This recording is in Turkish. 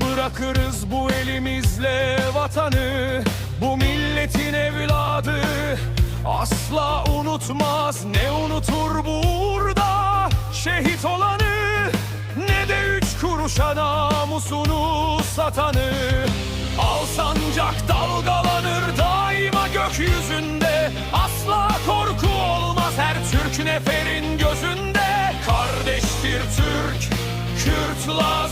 bırakırız bu elimizle vatanı Bu milletin evladı. Asla unutmaz Ne unutur burada şehit olanı Ne de üç kuruşa namusunu satanı. Al sancak dalgalanır daima gökyüzünde Asla korku olmaz her Türk neferin gözünde Kürt, Laz,